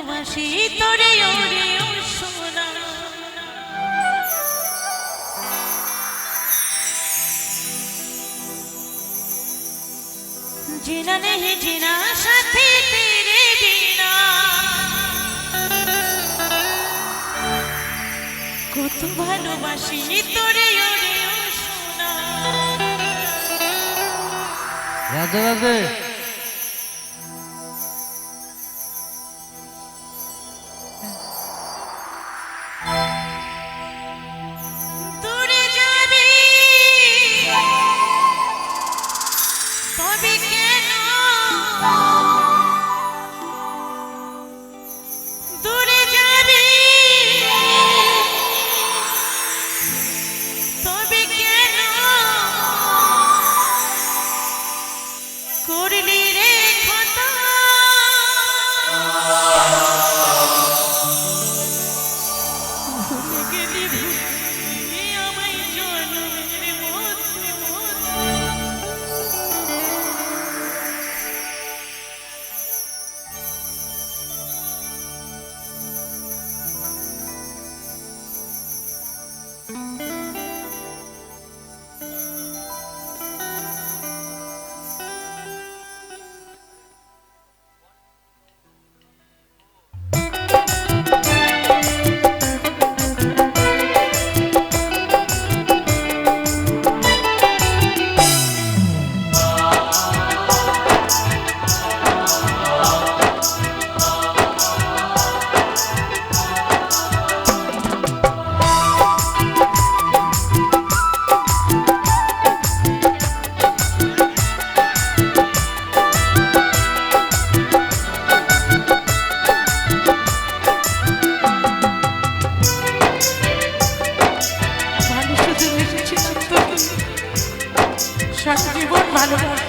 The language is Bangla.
ভালোবাসি, তোরে ওরে সোনা। জিনা নেহি জিনা, সাথে তেরে বিনা। কত ভালোবাসি, তোরে ওরে সোনা। Radha Radha. I don't know.